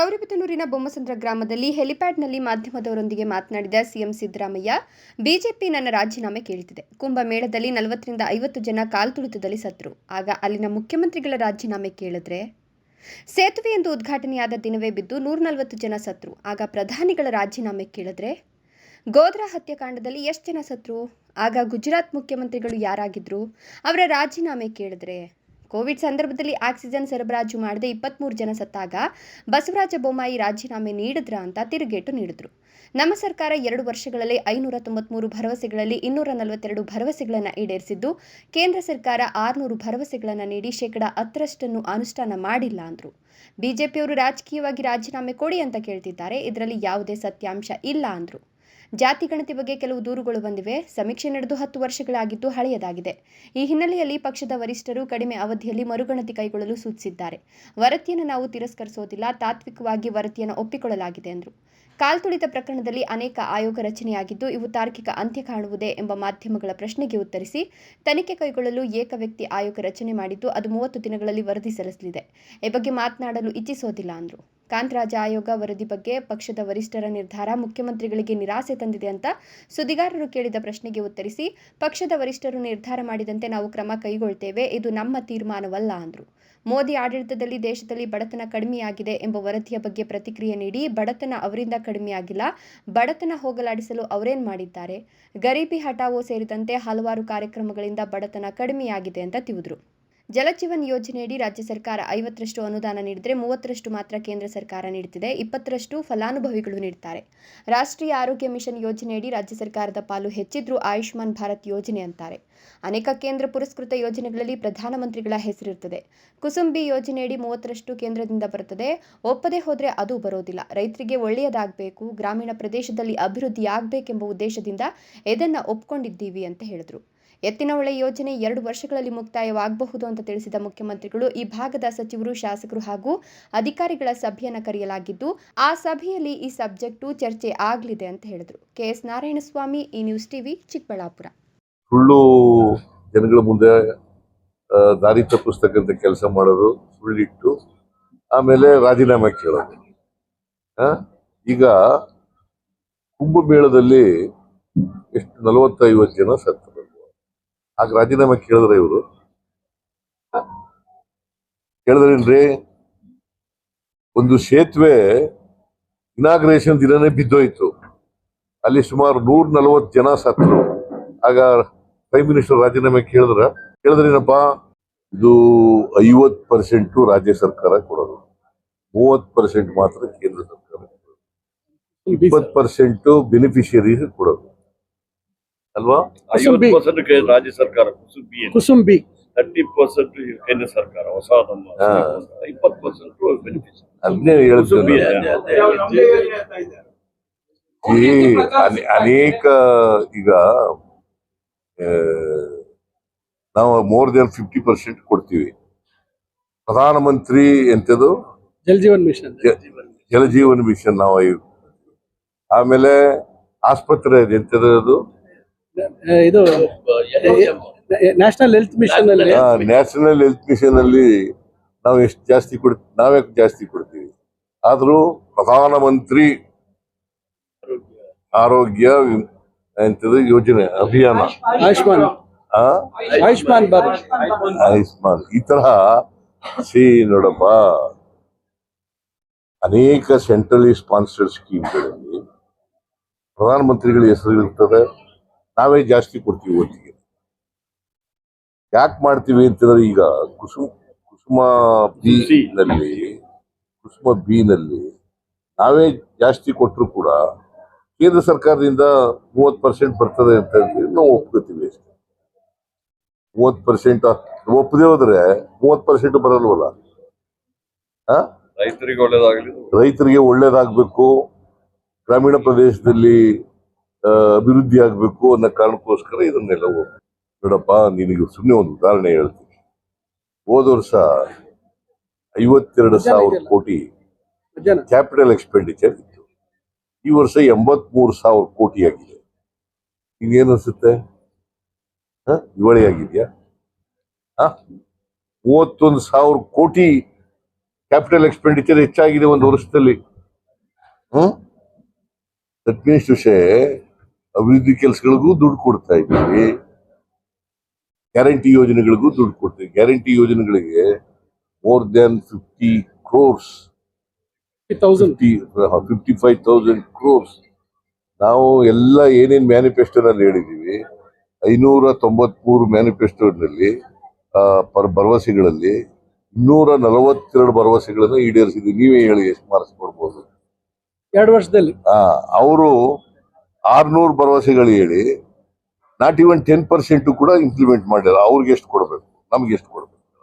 ರಾಣೆಬೆನ್ನೂರಿನ ಬೊಮ್ಮಸಂದ್ರ ಗ್ರಾಮದಲ್ಲಿ ಹೆಲಿಪ್ಯಾಡ್ನಲ್ಲಿ ಮಾಧ್ಯಮದವರೊಂದಿಗೆ ಮಾತನಾಡಿದ CM Siddaramaiah, BJP ನನ್ನ ರಾಜೀನಾಮೆ ಕೇಳುತ್ತಿದೆ. ಕುಂಭಮೇಳದಲ್ಲಿ ನಲವತ್ತರಿಂದ ಐವತ್ತು ಜನ ಕಾಲ್ತುಳಿತದಲ್ಲಿ ಸತ್ರು. ಆಗ ಅಲ್ಲಿನ ಮುಖ್ಯಮಂತ್ರಿಗಳ ರಾಜೀನಾಮೆ ಕೇಳಿದ್ರೆ? ಸೇತುವೆಯೊಂದು ಉದ್ಘಾಟನೆಯಾದ ದಿನವೇ ಬಿದ್ದು ನೂರ ನಲವತ್ತು ಜನ ಸತ್ರು. ಆಗ ಪ್ರಧಾನಿಗಳ ರಾಜೀನಾಮೆ ಕೇಳಿದ್ರೆ? ಗೋಧ್ರಾ ಹತ್ಯಾಕಾಂಡದಲ್ಲಿ ಎಷ್ಟು ಜನ ಸತ್ರು? ಆಗ ಗುಜರಾತ್ ಮುಖ್ಯಮಂತ್ರಿಗಳು ಯಾರಾಗಿದ್ರು? ಅವರ ರಾಜೀನಾಮೆ ಕೇಳಿದ್ರೆ? ಕೋವಿಡ್ ಸಂದರ್ಭದಲ್ಲಿ ಆಕ್ಸಿಜನ್ ಸರಬರಾಜು ಮಾಡದೆ ಇಪ್ಪತ್ತ್ಮೂರು ಜನ ಸತ್ತಾಗ ಬಸವರಾಜ ಬೊಮ್ಮಾಯಿ ರಾಜೀನಾಮೆ ನೀಡಿದ್ರ ಅಂತ ತಿರುಗೇಟು ನೀಡಿದ್ರು. ನಮ್ಮ ಸರ್ಕಾರ ಎರಡು ವರ್ಷಗಳಲ್ಲಿ ಐನೂರ ತೊಂಬತ್ಮೂರು ಭರವಸೆಗಳಲ್ಲಿ ಇನ್ನೂರ ನಲವತ್ತೆರಡು ಭರವಸೆಗಳನ್ನು ಈಡೇರಿಸಿದ್ದು, ಕೇಂದ್ರ ಸರ್ಕಾರ ಆರುನೂರು ಭರವಸೆಗಳನ್ನು ನೀಡಿ ಶೇಕಡ ಹತ್ತರಷ್ಟನ್ನು ಅನುಷ್ಠಾನ ಮಾಡಿಲ್ಲ ಅಂದರು. ಬಿಜೆಪಿಯವರು ರಾಜಕೀಯವಾಗಿ ರಾಜೀನಾಮೆ ಕೊಡಿ ಅಂತ ಕೇಳ್ತಿದ್ದಾರೆ, ಇದರಲ್ಲಿ ಯಾವುದೇ ಸತ್ಯಾಂಶ ಇಲ್ಲ ಅಂದರು. ಜಾತಿ ಗಣತಿ ಬಗ್ಗೆ ಕೆಲವು ದೂರುಗಳು ಬಂದಿವೆ. ಸಮೀಕ್ಷೆ ನಡೆದು ಹತ್ತು ವರ್ಷಗಳಾಗಿದ್ದು ಹಳೆಯದಾಗಿದೆ. ಈ ಹಿನ್ನೆಲೆಯಲ್ಲಿ ಪಕ್ಷದ ವರಿಷ್ಠರು ಕಡಿಮೆ ಅವಧಿಯಲ್ಲಿ ಮರುಗಣತಿ ಕೈಗೊಳ್ಳಲು ಸೂಚಿಸಿದ್ದಾರೆ. ವರದಿಯನ್ನು ನಾವು ತಿರಸ್ಕರಿಸೋದಿಲ್ಲ, ತಾತ್ವಿಕವಾಗಿ ವರದಿಯನ್ನು ಒಪ್ಪಿಕೊಳ್ಳಲಾಗಿದೆ ಎಂದರು. ಕಾಲ್ತುಳಿತ ಪ್ರಕರಣದಲ್ಲಿ ಅನೇಕ ಆಯೋಗ ರಚನೆಯಾಗಿದ್ದು, ಇವು ತಾರ್ಕಿಕ ಅಂತ್ಯ ಕಾಣುವುದೇ ಎಂಬ ಮಾಧ್ಯಮಗಳ ಪ್ರಶ್ನೆಗೆ ಉತ್ತರಿಸಿ, ತನಿಖೆ ಕೈಗೊಳ್ಳಲು ಏಕ ವ್ಯಕ್ತಿ ಆಯೋಗ ರಚನೆ ಮಾಡಿದ್ದು, ಅದು ಮೂವತ್ತು ದಿನಗಳಲ್ಲಿ ವರದಿ ಸಲ್ಲಿಸಲಿದೆ. ಈ ಬಗ್ಗೆ ಮಾತನಾಡಲು ಇಚ್ಛಿಸೋದಿಲ್ಲ, ಅಂದರು. ಕಾಂತರಾಜ ಆಯೋಗ ವರದಿ ಬಗ್ಗೆ ಪಕ್ಷದ ವರಿಷ್ಠರ ನಿರ್ಧಾರ ಮುಖ್ಯಮಂತ್ರಿಗಳಿಗೆ ನಿರಾಸೆ ತಂದಿದೆ ಅಂತ ಸುದ್ದಿಗಾರರು ಕೇಳಿದ ಪ್ರಶ್ನೆಗೆ ಉತ್ತರಿಸಿ, ಪಕ್ಷದ ವರಿಷ್ಠರು ನಿರ್ಧಾರ ಮಾಡಿದಂತೆ ನಾವು ಕ್ರಮ ಕೈಗೊಳ್ತೇವೆ, ಇದು ನಮ್ಮ ತೀರ್ಮಾನವಲ್ಲ ಅಂದರು. ಮೋದಿ ಆಡಳಿತದಲ್ಲಿ ದೇಶದಲ್ಲಿ ಬಡತನ ಕಡಿಮೆಯಾಗಿದೆ ಎಂಬ ವರದಿಯ ಬಗ್ಗೆ ಪ್ರತಿಕ್ರಿಯೆ ನೀಡಿ, ಬಡತನ ಅವರಿಂದ ಕಡಿಮೆಯಾಗಿಲ್ಲ, ಬಡತನ ಹೋಗಲಾಡಿಸಲು ಅವರೇನ್ ಮಾಡಿದ್ದಾರೆ? ಗರೀಬಿ ಹಠಾವೋ ಸೇರಿದಂತೆ ಹಲವಾರು ಕಾರ್ಯಕ್ರಮಗಳಿಂದ ಬಡತನ ಕಡಿಮೆಯಾಗಿದೆ ಅಂತ ತಿವಿದ್ರು. ಜಲಜೀವನ್ ಯೋಜನೆಯಡಿ ರಾಜ್ಯ ಸರ್ಕಾರ ಐವತ್ತರಷ್ಟು ಅನುದಾನ ನೀಡಿದರೆ ಮೂವತ್ತರಷ್ಟು ಮಾತ್ರ ಕೇಂದ್ರ ಸರ್ಕಾರ ನೀಡುತ್ತಿದೆ, ಇಪ್ಪತ್ತರಷ್ಟು ಫಲಾನುಭವಿಗಳು ನೀಡುತ್ತಾರೆ. ರಾಷ್ಟ್ರೀಯ ಆರೋಗ್ಯ ಮಿಷನ್ ಯೋಜನೆಯಡಿ ರಾಜ್ಯ ಸರ್ಕಾರದ ಪಾಲು ಹೆಚ್ಚಿದ್ರೂ ಆಯುಷ್ಮಾನ್ ಭಾರತ್ ಯೋಜನೆ ಅಂತಾರೆ. ಅನೇಕ ಕೇಂದ್ರ ಪುರಸ್ಕೃತ ಯೋಜನೆಗಳಲ್ಲಿ ಪ್ರಧಾನಮಂತ್ರಿಗಳ ಹೆಸರಿರುತ್ತದೆ. ಕುಸುಂಬಿ ಯೋಜನೆಯಡಿ ಮೂವತ್ತರಷ್ಟು ಕೇಂದ್ರದಿಂದ ಬರುತ್ತದೆ. ಒಪ್ಪದೆ ಹೋದರೆ ಅದು ಬರೋದಿಲ್ಲ. ರೈತರಿಗೆ ಒಳ್ಳೆಯದಾಗಬೇಕು, ಗ್ರಾಮೀಣ ಪ್ರದೇಶದಲ್ಲಿ ಅಭಿವೃದ್ಧಿ ಆಗಬೇಕೆಂಬ ಉದ್ದೇಶದಿಂದ ಇದನ್ನು ಒಪ್ಕೊಂಡಿದ್ದೀವಿ ಅಂತ ಹೇಳಿದರು. ಎತ್ತಿನಹೊಳೆ ಯೋಜನೆ ಎರಡು ವರ್ಷಗಳಲ್ಲಿ ಮುಕ್ತಾಯವಾಗಬಹುದು ಅಂತ ತಿಳಿಸಿದ ಮುಖ್ಯಮಂತ್ರಿಗಳು, ಈ ಭಾಗದ ಸಚಿವರು, ಶಾಸಕರು ಹಾಗೂ ಅಧಿಕಾರಿಗಳ ಸಭೆಯನ್ನು ಕರೆಯಲಾಗಿದ್ದು, ಆ ಸಭೆಯಲ್ಲಿ ಈ ಸಬ್ಜೆಕ್ಟು ಚರ್ಚೆ ಆಗಲಿದೆ ಅಂತ ಹೇಳಿದರು. ಕೆಎಸ್ ನಾರಾಯಣಸ್ವಾಮಿ, ಈ ನ್ಯೂಸ್ ಟಿವಿ, ಚಿಕ್ಕಬಳ್ಳಾಪುರ. ಸುಳ್ಳು ಜನಗಳ ಮುಂದೆ ದಾರಿ ತಪ್ಪಿಸ್ತಕ್ಕಂಥ ಕೆಲಸ ಮಾಡೋದು ಸುಳ್ಳಿಟ್ಟು, ಆಮೇಲೆ ರಾಜೀನಾಮೆ ಕೇಳೋದು? ಈಗ ಕುಂಭಮೇಳದಲ್ಲಿ ಎಷ್ಟು ನಲವತ್ತೈವತ್ತು ಜನ ಸತ್ತರು. ಆಗ ರಾಜೀನಾಮೆ ಕೇಳಿದ್ರೆ ಇವರು. ಕೇಳಿದ್ರೇನ್ರಿ? ಒಂದು ಸೇತುವೆ ಇನಾಗ್ರೇಷನ್ ದಿನನೇ ಬಿದ್ದೋಯ್ತು. ಅಲ್ಲಿ ಸುಮಾರು ನೂರ ನಲವತ್ತು ಜನ ಸತ್ತರು ಆಗ ಪ್ರೈಮ್ ಮಿನಿಸ್ಟರ್ ರಾಜೀನಾಮೆ ಕೇಳಿದ್ರ ಕೇಳಿದ್ರೇನಪ್ಪ? ಇದು ಐವತ್ ಪರ್ಸೆಂಟ್ ರಾಜ್ಯ ಸರ್ಕಾರ ಕೊಡೋದು. ಮೂವತ್ ಪರ್ಸೆಂಟ್ ಮಾತ್ರ ಕೇಂದ್ರ ಸರ್ಕಾರ ಕೊಡೋದು. ಇಪ್ಪತ್ ಪರ್ಸೆಂಟ್ ಬೆನಿಫಿಷಿಯರೀಸ್ ಕೊಡೋದು. ಅಲ್ವಾ? ಐವತ್ತು ಪರ್ಸೆಂಟ್ ರಾಜ್ಯ ಸರ್ಕಾರ ಕುಸುಬಿ ಕುಸುಂಬಿ ತರ್ಟಿ ಪರ್ಸೆಂಟ್ ಕೇಂದ್ರ ಸರ್ಕಾರ ಹೊಸ ನಮ್ಮ ಹಾ. ಇಪ್ಪತ್ತು ಪರ್ಸೆಂಟ್ ಬೆನಿಫಿಟ್ ಅದನ್ನೇ ಕುಸುಬಿ ಹೇಳ್ತೀನಿ ಈ ಅನೆ- ಅನೇಕ ಈಗ ಆ, ನಾವು ಮೋರ್ ದೆನ್ ಫಿಫ್ಟಿ ಪರ್ಸೆಂಟ್ ಕೊಡ್ತೀವಿ. ಪ್ರಧಾನಮಂತ್ರಿ ಎಂತದು? ಜಲ್ ಜೀವನ್ ಮಿಷನ್. ಜಲಜೀವನ್ ಜಲಜೀವನ ಮಿಷನ್ ನಾವು ಐ- ಆಮೇಲೆ ಆಸ್ಪತ್ರೆ ಇದೆ, ಅದು? ಇದು ನ್ಯಾಷನಲ್ ಹೆಲ್ತ್ ಮಿಷನ್ ಅಲ್ಲಿ. ನ್ಯಾಷನಲ್ ಹೆಲ್ತ್ ಮಿಷನ್ ಅಲ್ಲಿ ನಾವು ಎಷ್ಟು ಜಾಸ್ತಿ ಕೊಡ್ ನಾವೇ ಜಾಸ್ತಿ ಕೊಡ್ತೀವಿ. ಆದ್ರೂ ಪ್ರಧಾನಮಂತ್ರಿ ಆರೋಗ್ಯ ವಿಮೆ ಎಂತದು ಯೋಜನೆ ಅಭಿಯಾನ. ಆಯುಷ್ಮಾನ್. ಆ? ಆಯುಷ್ಮಾನ್ ಭಾರತ್. ಆಯುಷ್ಮಾನ್. ಈ ತರಹ ಸಿ ನೋಡಪ್ಪ ಅನೇಕ ಸೆಂಟ್ರಲಿ ಸ್ಪಾನ್ಸರ್ಡ್ ಸ್ಕೀಮ್ಗಳಲ್ಲಿ ಪ್ರಧಾನಮಂತ್ರಿಗಳ ಹೆಸರು ಇರ್ತದೆ. ನಾವೇ ಜಾಸ್ತಿ ಕೊಡ್ತೀವಿ ಒತ್ತಿಗೆ ಯಾಕೆ ಮಾಡ್ತೀವಿ ಅಂತಂದ್ರೆ ಈಗ ಕುಸುಮ ಕುಸುಮ ಬಿ ನಲ್ಲಿ ಕುಸುಮ ಬಿ ನಲ್ಲಿ ನಾವೇ ಜಾಸ್ತಿ ಕೊಟ್ಟರು ಕೂಡ ಕೇಂದ್ರ ಸರ್ಕಾರದಿಂದ ಮೂವತ್ತು ಪರ್ಸೆಂಟ್ ಬರ್ತದೆ ಅಂತ ಹೇಳಿ ನಾವು ಒಪ್ಕೋತೀವಿ ಅಷ್ಟೇ. ಮೂವತ್ತು ಪರ್ಸೆಂಟ್ ಒಪ್ಪದೆ ಹೋದ್ರೆ ಮೂವತ್ ಪರ್ಸೆಂಟ್ ಬರಲ್ವಲ್ಲ? ಆ? ರೈತರಿಗೆ ಒಳ್ಳೇದಾಗಲಿ. ರೈತರಿಗೆ ಒಳ್ಳೇದಾಗಬೇಕು. ಗ್ರಾಮೀಣ ಪ್ರದೇಶದಲ್ಲಿ ಅಭಿವೃದ್ಧಿ ಆಗಬೇಕು ಅನ್ನೋ ಕಾರಣಕ್ಕೋಸ್ಕರ ಇದನ್ನೆಲ್ಲ ಹೋಗ್- ನೋಡಪ್ಪ ನಿನಗೆ ಸುಮ್ಮನೆ ಒಂದು ಉದಾಹರಣೆ ಹೇಳ್ತೀನಿ. ಹೋದ ವರ್ಷ ಐವತ್ತೆರಡು ಸಾವಿರ ಕೋಟಿ ಕ್ಯಾಪಿಟಲ್ ಎಕ್ಸ್ಪೆಂಡಿಚರ್ ಇತ್ತು. ಈ ವರ್ಷ ಎಂಬತ್ಮೂರು ಸಾವಿರ ಕೋಟಿ ಆಗಿದೆ. ಇನ್ನೇನು ಅನ್ಸುತ್ತೆ? ಹ? ಆಗಿದೆಯಾ? ಮೂವತ್ತೊಂದು ಸಾವಿರ ಕೋಟಿ ಕ್ಯಾಪಿಟಲ್ ಎಕ್ಸ್ಪೆಂಡಿಚರ್ ಹೆಚ್ಚಾಗಿದೆ ಒಂದು ವರ್ಷದಲ್ಲಿ. ಹ್ಮ್? ದಟ್ ಮೀನ್ಸ್ ಅಭಿವೃದ್ಧಿ ಕೆಲಸಗಳಿಗೂ ದುಡ್ಡು ಕೊಡ್ತಾ ಇದ್ದೀವಿ. ಗ್ಯಾರಂಟಿ ಯೋಜನೆಗಳಿಗೂ ದುಡ್ಡು ಕೊಡ್ತೀವಿ. ಗ್ಯಾರಂಟಿ ಯೋಜನೆಗಳಿಗೆ more than fifty crores fifty five thousand crores ನಾವು ಎಲ್ಲ ಏನೇನ್ ಮ್ಯಾನಿಫೆಸ್ಟೋನಲ್ಲಿ ಹೇಳಿದೀವಿ ಐನೂರ ತೊಂಬತ್ಮೂರು ಮ್ಯಾನಿಫೆಸ್ಟೋನಲ್ಲಿ ಪರ್ ಭರವಸೆಗಳಲ್ಲಿ ಇನ್ನೂರ ನಲವತ್ತೆರಡು ಭರವಸೆಗಳನ್ನು ಈಡೇರಿಸಿದ್ವಿ ನೀವೇ ಹೇಳಿ ಎಷ್ಟು ಮಾರ್ಕ್ಸ್ ಕೊಡ್ಬೋದು. ಎರಡು ವರ್ಷದಲ್ಲಿ. ಅವರು ಆರ್ನೂರು ಭರವಸೆಗಳು ಹೇಳಿ ನಾಟ್ ಈವನ್ ಟೆನ್ ಪರ್ಸೆಂಟ್ ಕೂಡ ಇಂಪ್ಲಿಮೆಂಟ್ ಮಾಡಿಲ್ಲ. ಅವ್ರಿಗೆ ಎಷ್ಟು ಕೊಡಬೇಕು? ನಮ್ಗೆ ಎಷ್ಟು ಕೊಡಬೇಕು?